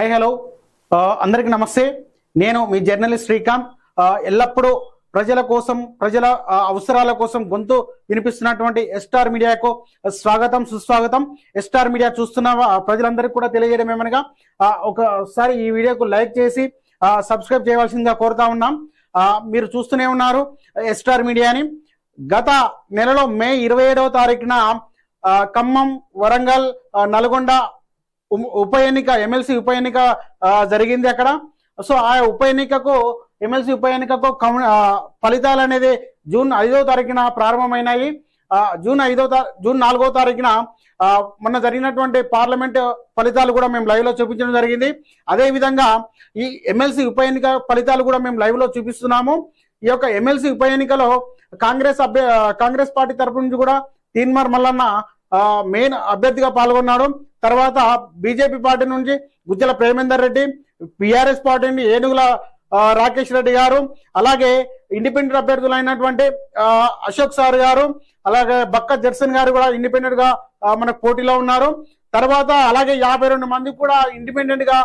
Hi hello అందరికీ నమస్తే. నేను మీ జర్నలిస్ట్ శ్రీకాంత్. ఎల్లప్పుడూ ప్రజల కోసం ప్రజల అవసరాల కోసం గొంతు వినిపిస్తున్నటువంటి ఎస్టార్ మీడియాకు స్వాగతం సుస్వాగతం. ఎస్టార్ మీడియా చూస్తున్న ప్రజలందరికీ కూడా తెలియజేయడం ఏమనగా ఒకసారి ఈ వీడియోకు లైక్ చేసి సబ్స్క్రైబ్ చేయవలసిందిగా కోరుతా ఉన్నాం. మీరు చూస్తూనే ఉన్నారు ఎస్టార్ మీడియాని గత నెలలో మే ఇరవై ఏడవ తారీఖున ఖమ్మం వరంగల్ నల్గొండ ఉప ఎన్నిక ఎమ్మెల్సీ ఉప ఎన్నిక జరిగింది అక్కడ. సో ఆ ఉప ఎన్నికకు ఎమ్మెల్సీ ఉప ఎన్నికకు ఫలితాలు అనేది జూన్ ఐదో తారీఖున ప్రారంభమైనాయి. జూన్ ఐదో జూన్ నాలుగో తారీఖున మొన్న జరిగినటువంటి పార్లమెంట్ ఫలితాలు కూడా మేము లైవ్లో చూపించడం జరిగింది. అదేవిధంగా ఈ ఎమ్మెల్సీ ఉప ఎన్నిక ఫలితాలు కూడా మేము లైవ్లో చూపిస్తున్నాము. ఈ యొక్క ఎమ్మెల్సీ ఉప ఎన్నికలో కాంగ్రెస్ అభ్య కాంగ్రెస్ పార్టీ తరపు నుంచి కూడా తీన్మార్ మల్లన్న మెయిన్ అభ్యర్థిగా పాల్గొన్నాడు. తర్వాత బీజేపీ పార్టీ నుంచి గుజ్జల ప్రేమేందర్ రెడ్డి పిఆర్ఎస్ పార్టీ నుండి ఏనుగుల రాకేష్ రెడ్డి గారు అలాగే ఇండిపెండెంట్ అభ్యర్థులు అయినటువంటి అశోక్ సార్ గారు అలాగే బక్క జర్సన్ గారు కూడా ఇండిపెండెంట్గా మనకు పోటీలో ఉన్నారు. తర్వాత అలాగే యాభై రెండు మంది కూడా ఇండిపెండెంట్గా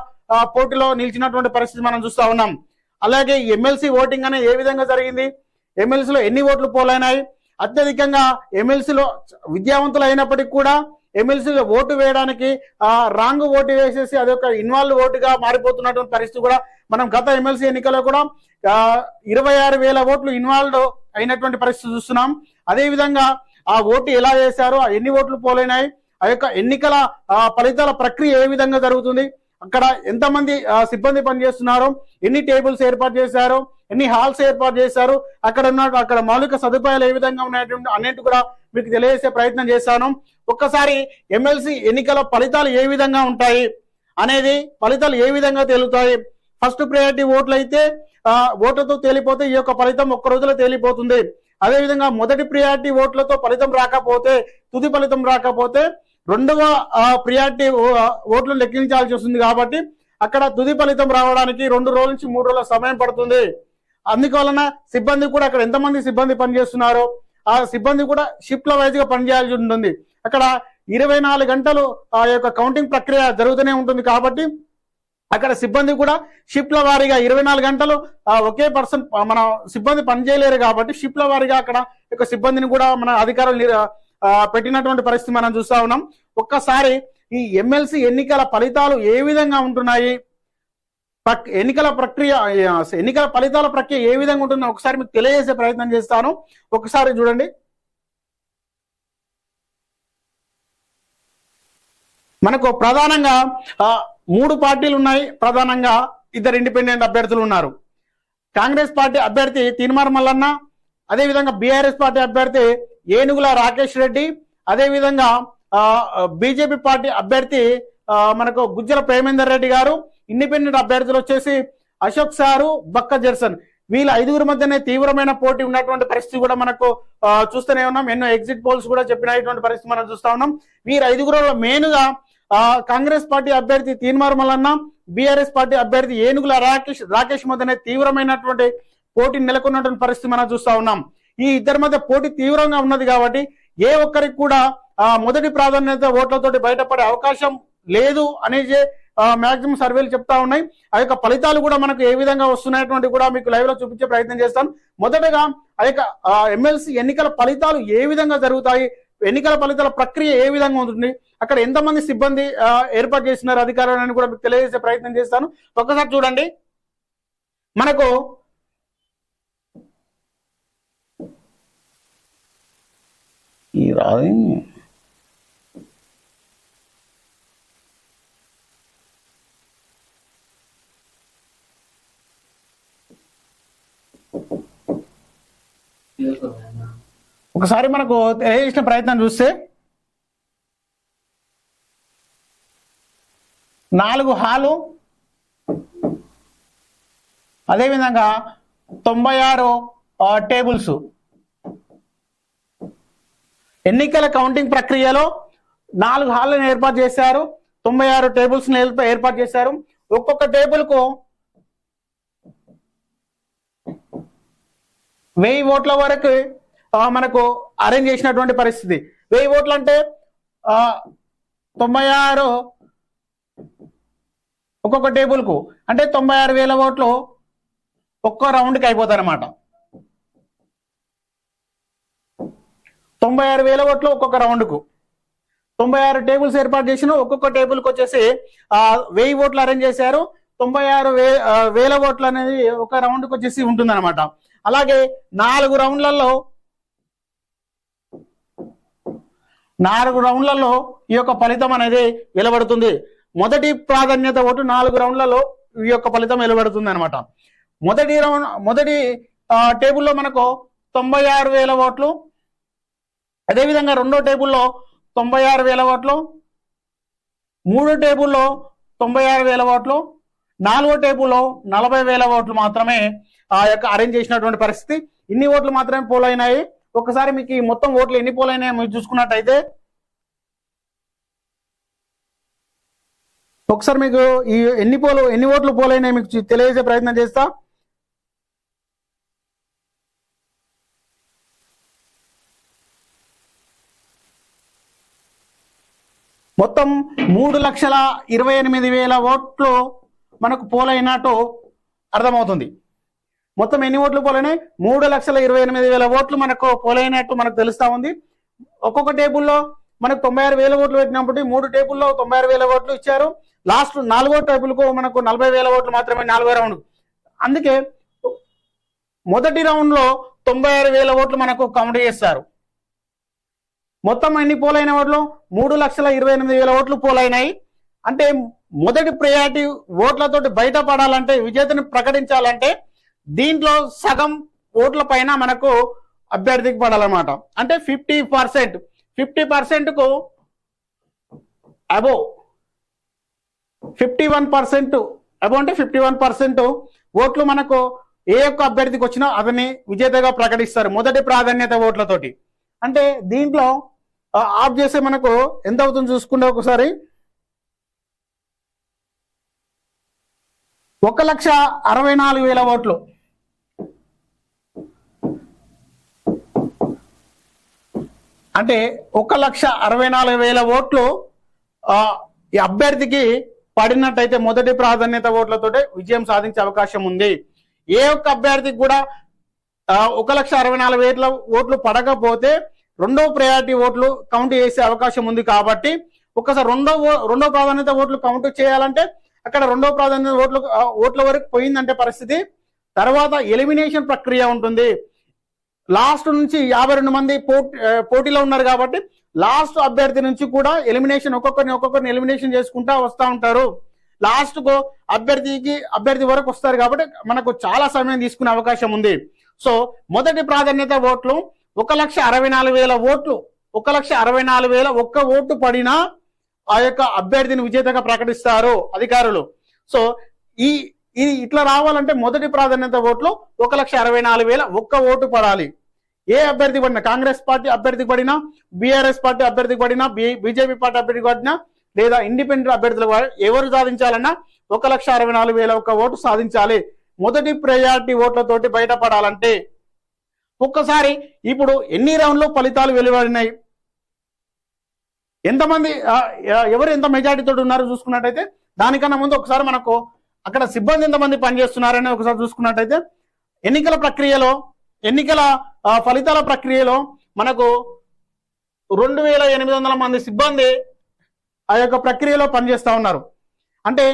పోటీలో నిలిచినటువంటి పరిస్థితి మనం చూస్తా ఉన్నాం. అలాగే ఎమ్మెల్సీ ఓటింగ్ అనేది ఏ విధంగా జరిగింది? ఎమ్మెల్సీలో ఎన్ని ఓట్లు పోలైనాయి? అత్యధికంగా ఎమ్మెల్సీలో విద్యావంతులు అయినప్పటికీ కూడా ఎమ్మెల్సీలో ఓటు వేయడానికి ఆ రాంగ్ ఓటు వేసేసి అదొక ఇన్వాల్వ్ ఓటుగా మారిపోతున్నటువంటి పరిస్థితి కూడా మనం గత ఎమ్మెల్సీ ఎన్నికల్లో కూడా ఇరవై ఆరు వేల ఓట్లు ఇన్వాల్వ్ అయినటువంటి పరిస్థితి చూస్తున్నాం. అదేవిధంగా ఆ ఓటు ఎలా వేశారు ఆ ఎన్ని ఓట్లు పోలైనాయి ఆ యొక్క ఎన్నికల ఫలితాల ప్రక్రియ ఏ విధంగా జరుగుతుంది అక్కడ ఎంతమంది సిబ్బంది పనిచేస్తున్నారో ఎన్ని టేబుల్స్ ఏర్పాటు చేశారో ఎన్ని హాల్స్ ఏర్పాటు చేశారు అక్కడ ఉన్న అక్కడ మౌలిక సదుపాయాలు ఏ విధంగా ఉన్నాయటువంటి అన్నింటి కూడా మీకు తెలియజేసే ప్రయత్నం చేశాను ఒక్కసారి ఎమ్మెల్సీ ఎన్నికల ఫలితాలు ఏ విధంగా ఉంటాయి అనేది ఫలితాలు ఏ విధంగా తేలుతాయి? ఫస్ట్ ప్రయారిటీ ఓట్లు అయితే ఆ, ఓట్లతో తేలిపోతే ఈ యొక్క ఫలితం ఒక్క రోజులో తేలిపోతుంది. అదేవిధంగా మొదటి ప్రియారిటీ ఓట్లతో ఫలితం రాకపోతే తుది ఫలితం రాకపోతే రెండవ ప్రియారిటీ ఓట్లు లెక్కించాల్సి వస్తుంది కాబట్టి అక్కడ తుది ఫలితం రావడానికి రెండు రోజుల నుంచి మూడు రోజుల సమయం పడుతుంది. అందువలన సిబ్బంది కూడా అక్కడ ఎంతమంది సిబ్బంది పనిచేస్తున్నారో ఆ సిబ్బంది కూడా షిఫ్ట్ల వైజ్గా పనిచేయాల్సి ఉంటుంది. అక్కడ ఇరవై నాలుగు గంటలు ఆ యొక్క కౌంటింగ్ ప్రక్రియ జరుగుతూనే ఉంటుంది కాబట్టి అక్కడ సిబ్బంది కూడా షిఫ్ట్ల వారీగా ఇరవై నాలుగు గంటలు ఒకే పర్సన్ మన సిబ్బంది పనిచేయలేరు కాబట్టి షిఫ్ట్ల వారీగా అక్కడ యొక్క సిబ్బందిని కూడా మన అధికారులు పెట్టినటువంటి పరిస్థితి మనం చూస్తా ఉన్నాం. ఒక్కసారి ఈ ఎమ్మెల్సీ ఎన్నికల ఫలితాలు ఏ విధంగా ఉంటున్నాయి? ఎన్నికల ప్రక్రియ ఎన్నికల ఫలితాల ప్రక్రియ ఏ విధంగా ఉంటుందో ఒకసారి మీకు తెలియజేసే ప్రయత్నం చేస్తాను. ఒకసారి చూడండి. మనకు ప్రధానంగా మూడు పార్టీలు ఉన్నాయి. ప్రధానంగా ఇద్దరు ఇండిపెండెంట్ అభ్యర్థులు ఉన్నారు. కాంగ్రెస్ పార్టీ అభ్యర్థి తీన్మార్ మల్లన్న అదేవిధంగా బీఆర్ఎస్ పార్టీ అభ్యర్థి ఏనుగుల రాకేష్ రెడ్డి అదేవిధంగా బీజేపీ పార్టీ అభ్యర్థి మనకు గుజ్జల ప్రేమేందర్ రెడ్డి గారు ఇండిపెండెంట్ అభ్యర్థులు వచ్చేసి అశోక్ సారు బక్క జెర్సన్. వీళ్ళ ఐదుగురు మధ్యనే తీవ్రమైన పోటీ ఉన్నటువంటి పరిస్థితి కూడా మనకు చూస్తూనే ఉన్నాం. ఎన్నో ఎగ్జిట్ పోల్స్ కూడా చెప్పినటువంటి పరిస్థితి మనం చూస్తా ఉన్నాం. వీరు ఐదుగురులో మెయిన్గా కాంగ్రెస్ పార్టీ అభ్యర్థి తీన్మార్ మల్లన్న బీఆర్ఎస్ పార్టీ అభ్యర్థి ఏనుగుల రాకేష్ రాకేష్ మధ్యనే తీవ్రమైనటువంటి పోటీ నెలకొన్నటువంటి పరిస్థితి మనం చూస్తా ఉన్నాం. ఈ ఇద్దరి మధ్య పోటీ తీవ్రంగా ఉన్నది కాబట్టి ఏ ఒక్కరికి కూడా మొదటి ప్రాధాన్యత ఓట్లతోటి బయటపడే అవకాశం లేదు అనేది మాక్సిమం సర్వేలు చెప్తా ఉన్నాయి. ఆ యొక్క ఫలితాలు కూడా మనకు ఏ విధంగా వస్తున్నాయటువంటి కూడా మీకు లైవ్లో చూపించే ప్రయత్నం చేస్తాను మొదటగా ఆ యొక్క ఎమ్మెల్సీ ఎన్నికల ఫలితాలు ఏ విధంగా జరుగుతాయి ఎన్నికల ఫలితాల ప్రక్రియ ఏ విధంగా ఉంటుంది అక్కడ ఎంతమంది సిబ్బంది ఏర్పాటు చేస్తున్నారు అధికారులను కూడా మీకు తెలియజేసే ప్రయత్నం చేస్తాను. ఒక్కసారి చూడండి. మనకు అది. ఒకసారి మనకు తెలియజేసిన ప్రయత్నం చూస్తే నాలుగు హాలు అదేవిధంగా తొంభై ఆరు టేబుల్స్. ఎన్నికల కౌంటింగ్ ప్రక్రియలో నాలుగు హాళ్ళను ఏర్పాటు చేశారు. తొంభై ఆరు టేబుల్స్ ఏర్పాటు చేశారు. ఒక్కొక్క టేబుల్కు వెయ్యి ఓట్ల వరకు మనకు అరేంజ్ చేసినటువంటి పరిస్థితి. వెయ్యి ఓట్లు అంటే తొంభై ఆరు ఒక్కొక్క టేబుల్కు. అంటే తొంభై ఆరు వేల ఓట్లు ఒక్కో రౌండ్కి అయిపోతాయి అన్నమాట తొంభై ఆరు వేల ఓట్లు ఒక్కొక్క రౌండ్కు. తొంభై ఆరు టేబుల్స్ ఏర్పాటు చేసిన ఒక్కొక్క టేబుల్కి వచ్చేసి ఆ, వెయ్యి ఓట్లు అరేంజ్ చేశారు. తొంభై ఆరు వేల ఓట్లు అనేది ఒక రౌండ్కి వచ్చేసి ఉంటుందన్నమాట. అలాగే నాలుగు రౌండ్లలో నాలుగు రౌండ్లలో ఈ యొక్క ఫలితం అనేది వెలువడుతుంది. మొదటి ప్రాధాన్యత ఓటు నాలుగు రౌండ్లలో ఈ యొక్క ఫలితం వెలువడుతుంది అనమాట మొదటి రౌండ్ మొదటి టేబుల్లో మనకు తొంభై ఆరు వేల ఓట్లు అదేవిధంగా రెండో టేబుల్లో తొంభై ఆరు వేల ఓట్లు మూడో టేబుల్లో తొంభై ఆరు వేల ఓట్లు నాలుగో టేబుల్లో నలభై వేల ఓట్లు మాత్రమే ఆ యొక్క అరేంజ్ చేసినటువంటి పరిస్థితి. ఇన్ని ఓట్లు మాత్రమే పోలైనాయి ఒకసారి మీకు ఈ మొత్తం ఓట్లు ఎన్ని పోలైనాయో మీరు చూసుకున్నట్టయితే ఒకసారి మీకు ఈ ఎన్ని పోలు ఎన్ని ఓట్లు పోలైనాయి మీకు తెలియజేసే ప్రయత్నం చేస్తా. మొత్తం మూడు లక్షల ఇరవై ఎనిమిది వేల ఓట్లు మనకు పోలైనట్టు అర్థమవుతుంది. మొత్తం ఎన్ని ఓట్లు పోలైనాయి మూడు లక్షల ఇరవై ఎనిమిది వేల ఓట్లు మనకు పోలైనట్టు మనకు తెలుస్తా ఉంది. ఒక్కొక్క టేబుల్లో మనకు తొంభై ఆరు వేల ఓట్లు పెట్టినప్పుడు మూడు టేబుల్లో తొంభై ఆరు వేల ఓట్లు ఇచ్చారు. లాస్ట్ నాలుగో టేబుల్కు మనకు నలభై వేల ఓట్లు మాత్రమే నాలుగో రౌండ్. అందుకే మొదటి రౌండ్లో తొంభై ఆరు వేల ఓట్లు మనకు కౌంట్ చేస్తారు. మొత్తం ఎన్ని పోలైన ఓట్లు? మూడు లక్షల ఇరవై ఎనిమిది వేల ఓట్లు పోలైనాయి. అంటే మొదటి ప్రయారిటీ ఓట్లతోటి బయటపడాలంటే విజేతను ప్రకటించాలంటే దీంట్లో సగం ఓట్ల పైన మనకు అభ్యర్థికి పడాలన్నమాట. అంటే fifty percent fifty పర్సెంట్కు above above fifty one percent above అంటే ఫిఫ్టీ వన్ పర్సెంట్ ఓట్లు మనకు ఏ యొక్క అభ్యర్థికి వచ్చినా అతన్ని విజేతగా ప్రకటిస్తారు మొదటి ప్రాధాన్యత ఓట్లతోటి. అంటే దీంట్లో ఆఫ్ చేస్తే మనకు ఎంత అవుతుంది చూసుకుంటే ఒకసారి. ఒక లక్ష అరవై నాలుగు వేల ఓట్లు. అంటే ఒక లక్ష అరవై నాలుగు వేల ఓట్లు ఈ అభ్యర్థికి పడినట్టయితే మొదటి ప్రాధాన్యత ఓట్లతో విజయం సాధించే అవకాశం ఉంది. ఏ ఒక్క అభ్యర్థికి కూడా ఒక లక్ష అరవై నాలుగు వేల ఓట్లు పడకపోతే రెండో ప్రయారిటీ ఓట్లు కౌంట్ చేసే అవకాశం ఉంది కాబట్టి ఒకసారి రెండో ఓ- రెండో ప్రాధాన్యత ఓట్లు కౌంట్ చేయాలంటే అక్కడ రెండో ప్రాధాన్యత ఓట్లు ఓట్ల వరకు పోయిందంటే పరిస్థితి తర్వాత ఎలిమినేషన్ ప్రక్రియ ఉంటుంది. లాస్ట్ నుంచి యాభై రెండు మంది పోటీలో ఉన్నారు కాబట్టి లాస్ట్ అభ్యర్థి నుంచి కూడా ఎలిమినేషన్ ఒక్కొక్కరిని ఒక్కొక్కరిని ఎలిమినేషన్ చేసుకుంటా వస్తూ ఉంటారు. లాస్ట్కు అభ్యర్థికి అభ్యర్థి వరకు వస్తారు కాబట్టి మనకు చాలా సమయం తీసుకునే అవకాశం ఉంది. సో మొదటి ప్రాధాన్యత ఓట్లు ఒక లక్ష అరవై నాలుగు వేల ఓట్లు ఒక లక్ష అరవై నాలుగు వేల ఒక్క ఓటు పడినా ఆ యొక్క అభ్యర్థిని విజేతగా ప్రకటిస్తారు అధికారులు. సో ఈ ఇది ఇట్లా రావాలంటే మొదటి ప్రాధాన్యత ఓట్లు ఒక లక్ష అరవై నాలుగు వేల ఒక్క ఓటు పడాలి. ఏ అభ్యర్థి పడినా కాంగ్రెస్ పార్టీ అభ్యర్థికి పడినా బీఆర్ఎస్ పార్టీ అభ్యర్థికి పడినా బీజేపీ పార్టీ అభ్యర్థికి పడినా లేదా ఇండిపెండెంట్ అభ్యర్థులు ఎవరు సాధించాలన్నా ఒక లక్ష అరవై నాలుగు వేల ఒక్క ఓటు సాధించాలి. మొదటి ప్రయారిటీ ఓట్లతోటి బయటపడాలంటే ఒక్కసారి ఇప్పుడు ఎన్ని రౌండ్లు ఫలితాలు వెలువడినాయి? ఎంతమంది ఎవరు ఎంత మెజారిటీతో ఉన్నారో చూసుకున్నట్టయితే దానికన్నా ముందు ఒకసారి మనకు అక్కడ సిబ్బంది ఎంతమంది పనిచేస్తున్నారని ఒకసారి చూసుకున్నట్టయితే ఎన్నికల ప్రక్రియలో ఎన్నికల ఫలితాల ప్రక్రియలో మనకు రెండు వేల ఎనిమిది వందల మంది సిబ్బంది ఆ యొక్క ప్రక్రియలో పనిచేస్తూ ఉన్నారు. అంటే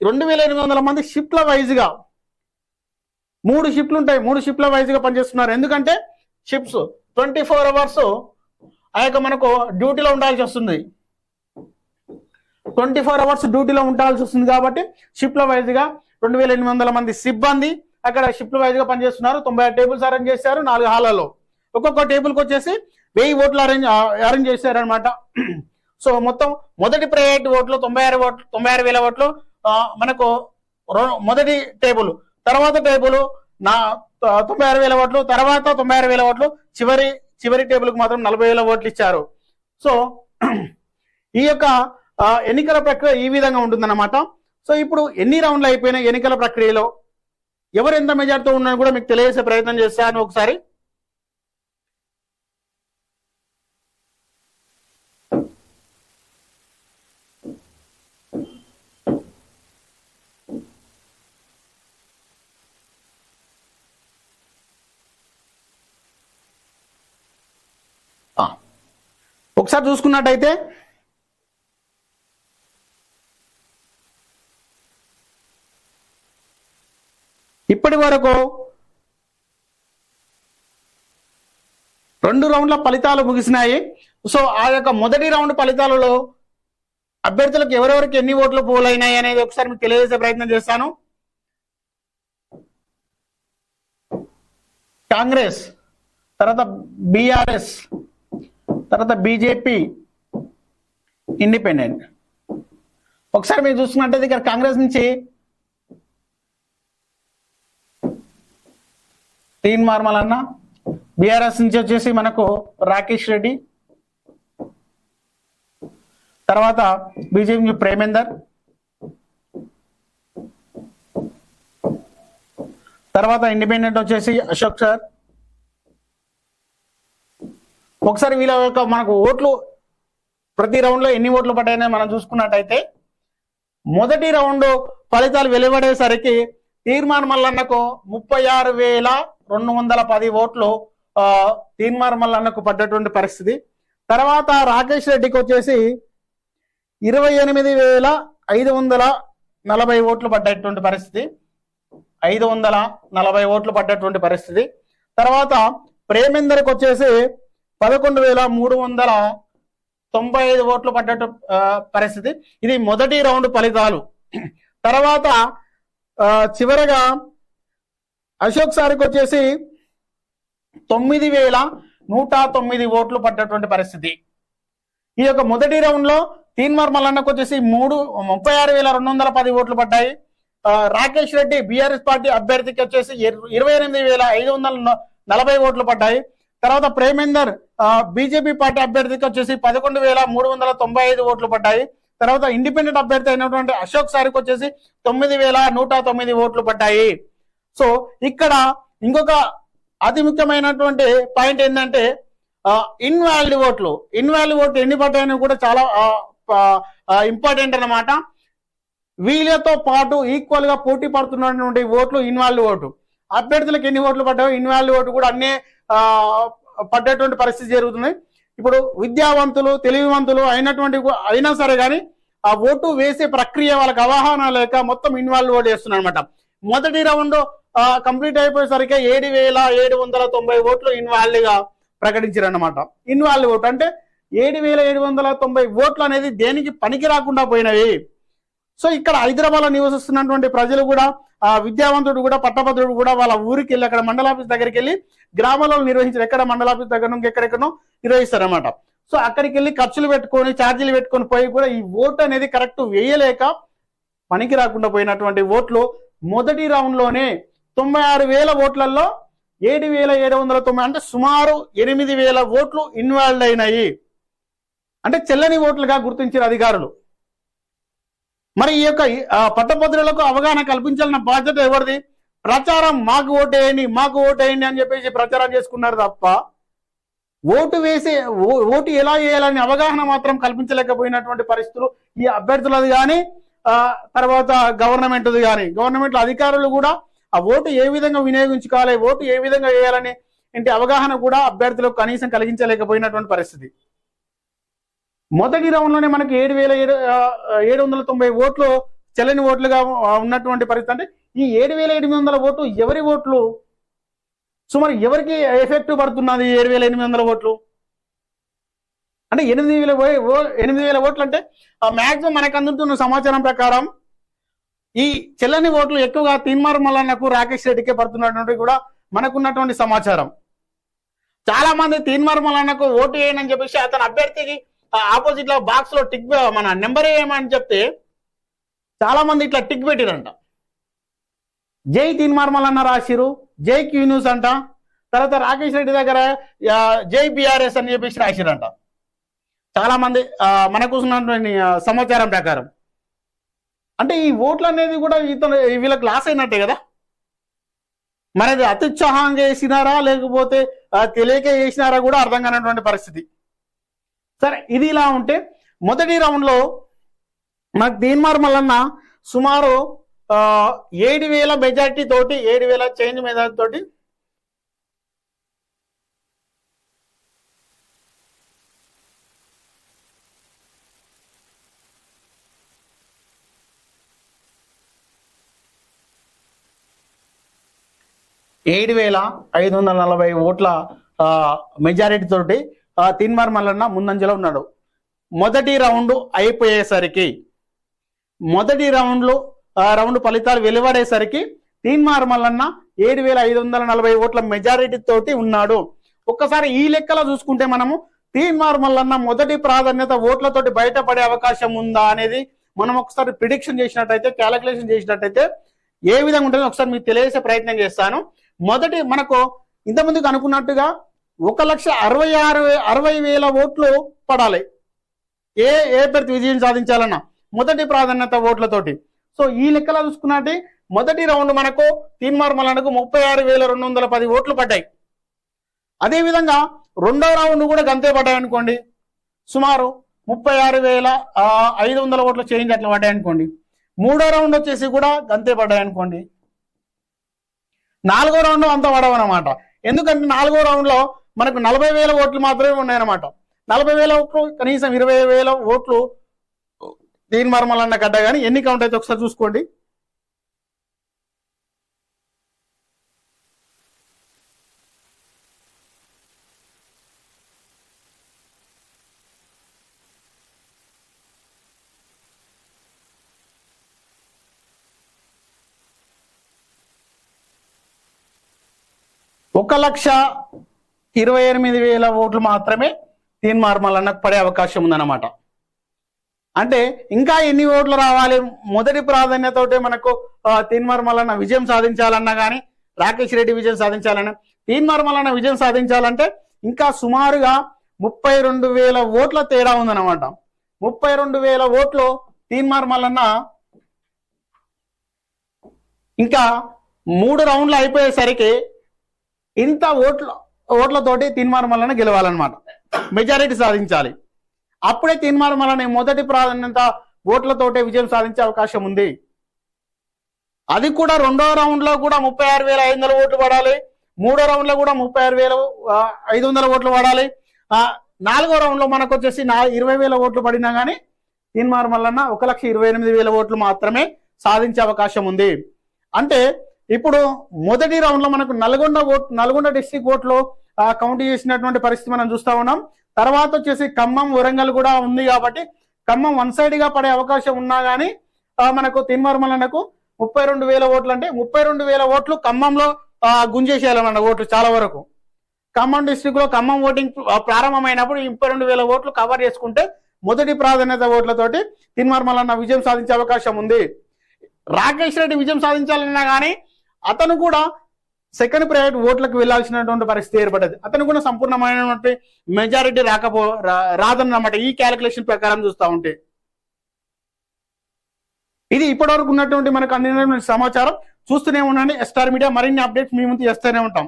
రెండు వేల ఎనిమిది వందల మంది షిఫ్ట్ల వైజ్గా మూడు షిఫ్ట్లు ఉంటాయి. మూడు షిఫ్ట్ల వైజ్గా పనిచేస్తున్నారు. ఎందుకంటే షిప్స్ ట్వంటీ ఫోర్ అవర్స్ ఆ యొక్క మనకు డ్యూటీలో ఉండాల్సి వస్తుంది. ట్వంటీ ఫోర్ అవర్స్ డ్యూటీలో ఉండాల్సి వస్తుంది కాబట్టి షిప్ల వైజ్గా రెండు వేల ఎనిమిది వందల మంది సిబ్బంది అక్కడ షిప్ల వైజ్గా పనిచేస్తున్నారు. తొంభై టేబుల్స్ అరేంజ్ చేశారు నాలుగు హాలలో ఒక్కొక్క టేబుల్కి వచ్చేసి వెయ్యి ఓట్లు అరేంజ్ అరేంజ్ చేశారనమాట సో మొత్తం మొదటి ప్రయారిటీ ఓట్లు తొంభై ఆరు ఓట్లు తొంభై ఆరు వేల ఓట్లు మనకు మొదటి టేబుల్ తర్వాత టేబుల్ నా తొంభై ఆరు వేల ఓట్లు తర్వాత తొంభై ఆరు వేల ఓట్లు చివరి చివరి టేబుల్కి మాత్రం నలభై వేల ఓట్లు ఇచ్చారు. సో ఈ యొక్క ఎన్నికల ప్రక్రియ ఈ విధంగా ఉంటుందన్నమాట. సో ఇప్పుడు ఎన్ని రౌండ్లు అయిపోయినాయి ఎన్నికల ప్రక్రియలో? ఎవరు ఎంత మెజార్టీతో ఉన్నారో కూడా మీకు తెలియజేసే ప్రయత్నం చేస్తాను ఒకసారి ఒకసారి చూసుకున్నట్టయితే ఇప్పటి వరకు రెండు రౌండ్ల ఫలితాలు ముగిసినాయి. సో ఆ యొక్క మొదటి రౌండ్ ఫలితాలలో అభ్యర్థులకు ఎవరెవరికి ఎన్ని ఓట్లు పోలైనాయి అనేది ఒకసారి మీకు తెలియజేసే ప్రయత్నం చేస్తాను. కాంగ్రెస్ తర్వాత బీఆర్ఎస్ తర్వాత బీజేపీ ఇండిపెండెంట్. ఒకసారి మీరు చూసుకున్నట్టయితే ఇక్కడ కాంగ్రెస్ నుంచి తీన్ మార్మల్ అన్న బీఆర్ఎస్ నుంచి వచ్చేసి మనకు రాకేష్ రెడ్డి తర్వాత బీజేపీ నుంచి ప్రేమేందర్ తర్వాత ఇండిపెండెంట్ వచ్చేసి అశోక్ సార్ ఒకసారి వీళ్ళ యొక్క మనకు ఓట్లు ప్రతి రౌండ్లో ఎన్ని ఓట్లు పడ్డాయని మనం చూసుకున్నట్టయితే మొదటి రౌండ్ ఫలితాలు వెలువడేసరికి తీర్మాన్ మల్లన్నకు ముప్పై ఆరు వేల రెండు వందల పది ఓట్లు తీర్మాన్ మల్లన్నకు పడ్డటువంటి పరిస్థితి. తర్వాత రాకేష్ రెడ్డికి వచ్చేసి ఇరవై ఎనిమిది వేల ఐదు వందల నలభై ఓట్లు పడ్డటువంటి పరిస్థితి. ఐదు వందల నలభై ఓట్లు పడ్డటువంటి పరిస్థితి. తర్వాత ప్రేమేందర్కి వచ్చేసి పదకొండు వేల మూడు వందల తొంభై ఐదు ఓట్లు పడ్డట్టు పరిస్థితి. ఇది మొదటి రౌండ్ ఫలితాలు. తర్వాత చివరగా అశోక్ సార్కి వచ్చేసి తొమ్మిది వేల నూట తొమ్మిది ఓట్లు పడ్డటువంటి పరిస్థితి. ఈ యొక్క మొదటి రౌండ్లో తీన్మార్ మల్లన్నకు వచ్చేసి మూడు ముప్పై ఆరు వేల రెండు వందల పది ఓట్లు పడ్డాయి. రాకేష్ రెడ్డి బీఆర్ఎస్ పార్టీ అభ్యర్థికి వచ్చేసి ఇరవై ఎనిమిది వేల ఐదు వందల నలభై ఓట్లు పడ్డాయి. తర్వాత ప్రేమేందర్ బీజేపీ పార్టీ అభ్యర్థికి వచ్చేసి పదకొండు వేల మూడు వందల తొంభై ఐదు ఓట్లు పడ్డాయి. తర్వాత ఇండిపెండెంట్ అభ్యర్థి అయినటువంటి అశోక్ సారికి వచ్చేసి తొమ్మిది వేల నూట తొమ్మిది ఓట్లు పడ్డాయి. సో ఇక్కడ ఇంకొక అతి ముఖ్యమైనటువంటి పాయింట్ ఏంటంటే ఇన్వాలిడ్ ఓట్లు. ఇన్వాలిడ్ ఓట్లు ఎన్ని పడ్డాయని కూడా చాలా ఇంపార్టెంట్ అన్నమాట. వీళ్ళతో పాటు ఈక్వల్గా పోటీ పడుతున్నటువంటి ఓట్లు ఇన్వాల్వ్ ఓటు. అభ్యర్థులకు ఎన్ని ఓట్లు పడ్డాయో ఇన్వాల్వ్ ఓటు కూడా అన్నీ పడ్డేటువంటి పడ్డటువంటి పరిస్థితి జరుగుతుంది. ఇప్పుడు విద్యావంతులు తెలివివంతులు అయినటువంటి అయినా సరే కానీ ఆ ఓటు వేసే ప్రక్రియ వాళ్ళకి అవగాహన లేక మొత్తం ఇన్వాల్వ్ ఓట్ చేస్తున్నారు అనమాట మొదటి రౌండ్ కంప్లీట్ అయిపోయేసరికి ఏడు వేల ఏడు వందల తొంభై ఓట్లు ఇన్వాల్వ్గా ప్రకటించారు అనమాట ఇన్వాల్వ్ ఓట్ అంటే ఏడు వేల ఏడు వందల తొంభై ఓట్లు అనేది దేనికి పనికి రాకుండా పోయినవి? సో ఇక్కడ హైదరాబాద్లో నివసిస్తున్నటువంటి ప్రజలు కూడా ఆ విద్యావంతుడు కూడా పట్టభద్రుడు కూడా వాళ్ళ ఊరికి వెళ్ళి అక్కడ మండలాఫీస్ దగ్గరికి వెళ్ళి గ్రామాలలో నిర్వహించారు. ఎక్కడ మండలాఫీస్ దగ్గర నుంచి ఎక్కడెక్కడో నిర్వహిస్తారనమాట సో అక్కడికి వెళ్ళి ఖర్చులు పెట్టుకొని ఛార్జీలు పెట్టుకొని పోయి కూడా ఈ ఓటు అనేది కరెక్ట్ వేయలేక పనికి రాకుండా పోయినటువంటి ఓట్లు మొదటి రౌండ్లోనే తొంభై ఆరు వేల ఓట్లలో ఏడు వేల ఏడు వందల తొంభై అంటే సుమారు ఎనిమిది వేల ఓట్లు ఇన్వాల్వ్ అయినాయి. అంటే చెల్లని ఓట్లుగా గుర్తించారు అధికారులు. మరి ఈ యొక్క పట్టభద్రులకు అవగాహన కల్పించాలన్న బాధ్యత ఎవరిది? ప్రచారం మాకు ఓటేయండి మాకు ఓటేయండి అని చెప్పేసి ప్రచారం చేసుకున్నారు తప్ప ఓటు వేసే ఓ- ఓటు ఎలా వేయాలని అవగాహన మాత్రం కల్పించలేకపోయినటువంటి పరిస్థితులు ఈ అభ్యర్థులది కానీ తర్వాత గవర్నమెంట్ది కానీ. గవర్నమెంట్ అధికారులు కూడా ఆ ఓటు ఏ విధంగా వినియోగించుకోవాలి ఓటు ఏ విధంగా వేయాలని ఇంటి అవగాహన కూడా అభ్యర్థులకు కనీసం కలిగించలేకపోయినటువంటి పరిస్థితి. మొదటి రౌండ్లోనే మనకి ఏడు వేల ఏడు ఏడు వందల తొంభై ఓట్లు చెల్లని ఓట్లుగా ఉన్నటువంటి పరిస్థితి. అంటే ఈ ఏడు వేల ఎనిమిది వందల ఓట్లు ఎవరి ఓట్లు? సుమారు ఎవరికి ఎఫెక్ట్ పడుతున్నది ఏడు వేల ఎనిమిది వందల ఓట్లు? అంటే ఎనిమిది వేల ఎనిమిది వేల ఓట్లు అంటే మాక్సిమం మనకు అందుతున్న సమాచారం ప్రకారం ఈ చెల్లని ఓట్లు ఎక్కువగా తీన్మార్ మల్లన్నకు రాకేష్ రెడ్డికే పడుతున్నటువంటి కూడా మనకున్నటువంటి సమాచారం. చాలా మంది తీన్మార్ మల్లన్నకు ఓటు వేయనని చెప్పేసి అతని అభ్యర్థికి ఆపోజిట్లో బాక్స్లో టిక్ మన నెంబర్ ఏమని చెప్తే చాలా మంది ఇట్లా టిక్ పెట్టిరంట. జై తిన్ మార్మల్ అన్న రాసిరు జై క్యూ న్యూస్ అంట తర్వాత రాకేష్ రెడ్డి దగ్గర జై బిఆర్ఎస్ అని చెప్పేసి రాసిరంట. చాలా మంది ఆ, మనకు సమాచారం ప్రకారం. అంటే ఈ ఓట్లు అనేది కూడా ఇతను వీళ్ళకి లాస్ అయినట్టే కదా? మరి అత్యుత్సాహంగా వేసినారా లేకపోతే తెలియక వేసినారా కూడా అర్థం కానటువంటి పరిస్థితి. సరే ఇది ఇలా ఉంటే మొదటి రౌండ్లో మనకు దీన్మార్ మల్లన్న సుమారు ఏడు వేల మెజార్టీ తోటి ఏడు వేల చైన్ మెజార్టీ తోటి ఏడు వేల ఐదు వందల నలభై ఓట్ల మెజారిటీ తోటి తీన్మార్ మల్లన్న ముందంజలో ఉన్నాడు. మొదటి రౌండ్ అయిపోయేసరికి మొదటి రౌండ్లో రౌండ్ ఫలితాలు వెలువడేసరికి తీన్మార్ మల్లన్న ఏడు వేల ఐదు వందల నలభై ఓట్ల మెజారిటీ తోటి ఉన్నాడు. ఒక్కసారి ఈ లెక్కలో చూసుకుంటే మనము తీన్మార్ మల్లన్న మొదటి ప్రాధాన్యత ఓట్లతోటి బయటపడే అవకాశం ఉందా అనేది మనం ఒకసారి ప్రిడిక్షన్ చేసినట్టయితే క్యాలిక్యులేషన్ చేసినట్టయితే ఏ విధంగా ఉంటుందో ఒకసారి మీకు తెలియజేసే ప్రయత్నం చేస్తాను. మొదటి మనకు ఇంతకుముందుకు అనుకున్నట్టుగా ఒక లక్ష అరవై ఆరు అరవై వేల ఓట్లు పడాలి. ఏ ఏ ప్రతి విజయం సాధించాలన్నా మొదటి ప్రాధాన్యత ఓట్లతోటి. సో ఈ లెక్కలా చూసుకున్నట్టు మొదటి రౌండ్ మనకు తీన్మార్ ముప్పై ఆరు వేల రెండు వందల పది ఓట్లు పడ్డాయి. అదేవిధంగా రెండో రౌండ్ కూడా గంతే పడ్డాయి అనుకోండి. సుమారు ముప్పై ఆరు వేల ఐదు వందల ఓట్ల చేంజ్ అట్లా పడ్డాయి అనుకోండి. మూడో రౌండ్ వచ్చేసి కూడా గంతే పడ్డాయి అనుకోండి. నాలుగో రౌండ్ అంత పడవన్నమాట. ఎందుకంటే నాలుగో రౌండ్లో మనకు నలభై వేల ఓట్లు మాత్రమే ఉన్నాయన్నమాట. నలభై వేల ఓట్లు కనీసం ఇరవై వేల ఓట్లు దీని మర్మలన్న గడ్డ కానీ ఎన్ని కౌంట్ అయితే ఒకసారి చూసుకోండి. ఒక లక్ష ఇరవై ఎనిమిది వేల ఓట్లు మాత్రమే తీన్ మార్మలన్నకు పడే అవకాశం ఉందన్నమాట. అంటే ఇంకా ఎన్ని ఓట్లు రావాలి? మొదటి ప్రాధాన్యతోటే మనకు తీన్మార్మలన్న విజయం సాధించాలన్నా కానీ రాకేష్ రెడ్డి విజయం సాధించాలన్నా తీన్మార్మలన్న విజయం సాధించాలంటే ఇంకా సుమారుగా ముప్పై రెండు వేల ఓట్ల తేడా ఉందన్నమాట. ముప్పై రెండు వేల ఓట్లు తీన్మార్మలన్న ఇంకా మూడు రౌండ్లు అయిపోయేసరికి ఇంత ఓట్లు ఓట్లతోటి తీర్మానం వలన గెలవాలన్నమాట. మెజారిటీ సాధించాలి. అప్పుడే తీర్మానం వలన మొదటి ప్రాధాన్యత ఓట్లతోటే విజయం సాధించే అవకాశం ఉంది. అది కూడా రెండో రౌండ్లో కూడా ముప్పై ఆరు వేల ఐదు వందల ఓట్లు పడాలి. మూడో రౌండ్లో కూడా ముప్పై ఆరు వేల ఐదు వందల ఓట్లు పడాలి. నాలుగో రౌండ్లో మనకు వచ్చేసి నా ఇరవై వేల ఓట్లు పడినా కానీ తీన్మార్ మల్లన్న ఒక లక్ష ఇరవై ఎనిమిది వేల ఓట్లు మాత్రమే సాధించే అవకాశం ఉంది. అంటే ఇప్పుడు మొదటి రౌండ్లో మనకు నల్గొండ ఓట్ నల్గొండ డిస్టిక్ ఓట్లో కౌంట్ చేసినటువంటి పరిస్థితి మనం చూస్తా ఉన్నాం. తర్వాత వచ్చేసి ఖమ్మం వరంగల్ కూడా ఉంది కాబట్టి ఖమ్మం వన్ సైడ్గా పడే అవకాశం ఉన్నా కానీ మనకు తిన్మర్మలనకు ముప్పై రెండు వేల ఓట్లు అంటే ముప్పై రెండు వేల ఓట్లు ఖమ్మంలో గుంజేసేయాలన్నమాట ఓట్లు చాలా వరకు. ఖమ్మం డిస్టిక్లో ఖమ్మం ఓటింగ్ ప్రారంభమైనప్పుడు ముప్పై రెండు వేల ఓట్లు కవర్ చేసుకుంటే మొదటి ప్రాధాన్యత ఓట్లతోటి తిన్మర్మలన్న విజయం సాధించే అవకాశం ఉంది. రాకేష్ రెడ్డి విజయం సాధించాలన్నా కానీ అతను కూడా సెకండ్ ప్రైవేట్ ఓట్లకు వెళ్ళాల్సినటువంటి పరిస్థితి ఏర్పడ్డది. అతను కూడా సంపూర్ణమైనటువంటి మెజారిటీ రాకపో రాదన్నమాట. ఈ క్యాలిక్యులేషన్ ప్రకారం చూస్తా ఉంటే. ఇది ఇప్పటివరకు ఉన్నటువంటి మనకు అందినటువంటి సమాచారం. చూస్తూనే ఉండండి. ఎస్టార్ మీడియా మరిన్ని అప్డేట్స్ మీ ముందు చేస్తూనే ఉంటాం.